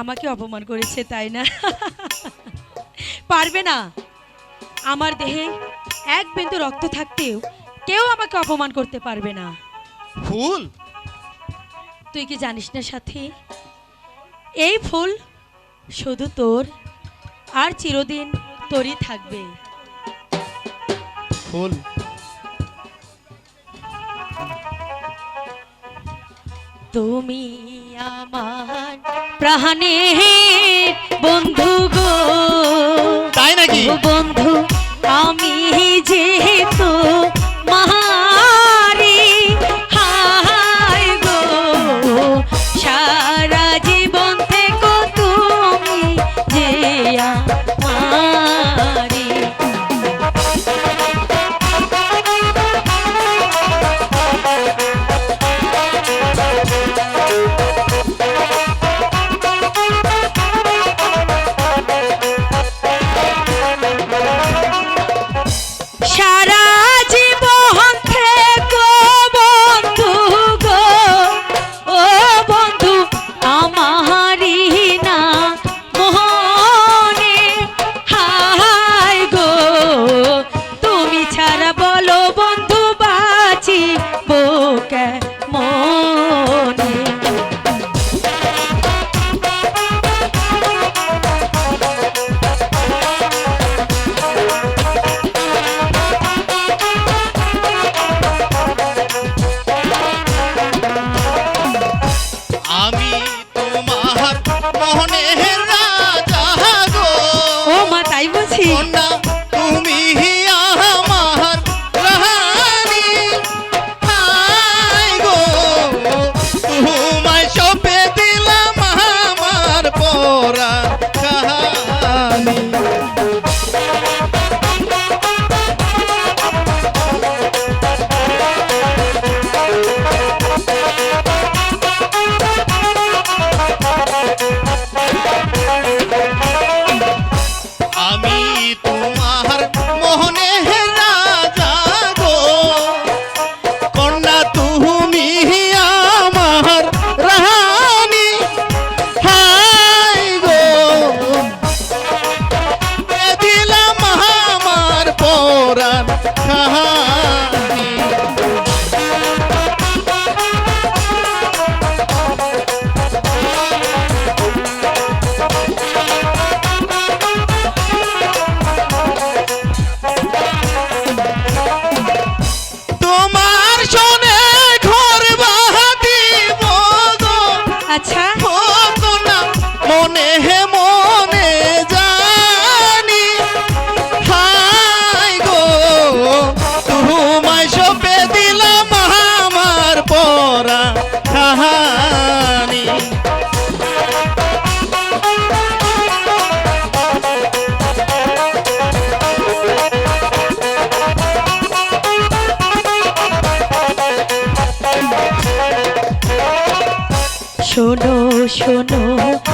আমাকে অপমান করেছে তাই না? পারবে না। আমার দেহে এক বিন্দু রক্ত থাকতেও কেউ আমাকে অপমান করতে পারবে না। ফুল? তুই কি জানিস না সাথী এই ফুল শুধু তোর আর চিরদিন তোরই থাকবে। ফুল? তুমি আমার প্রাণে বন্ধু গো। তাই নাকি? ও শোনো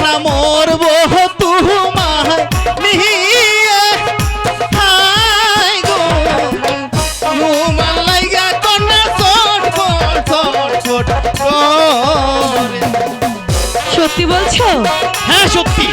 না মরব তোমায় নিয়ে হাই গো। তোমার লাইগা কন্যা ছোট ছোট ছোট সত্যি বলছো? হ্যাঁ সত্যি।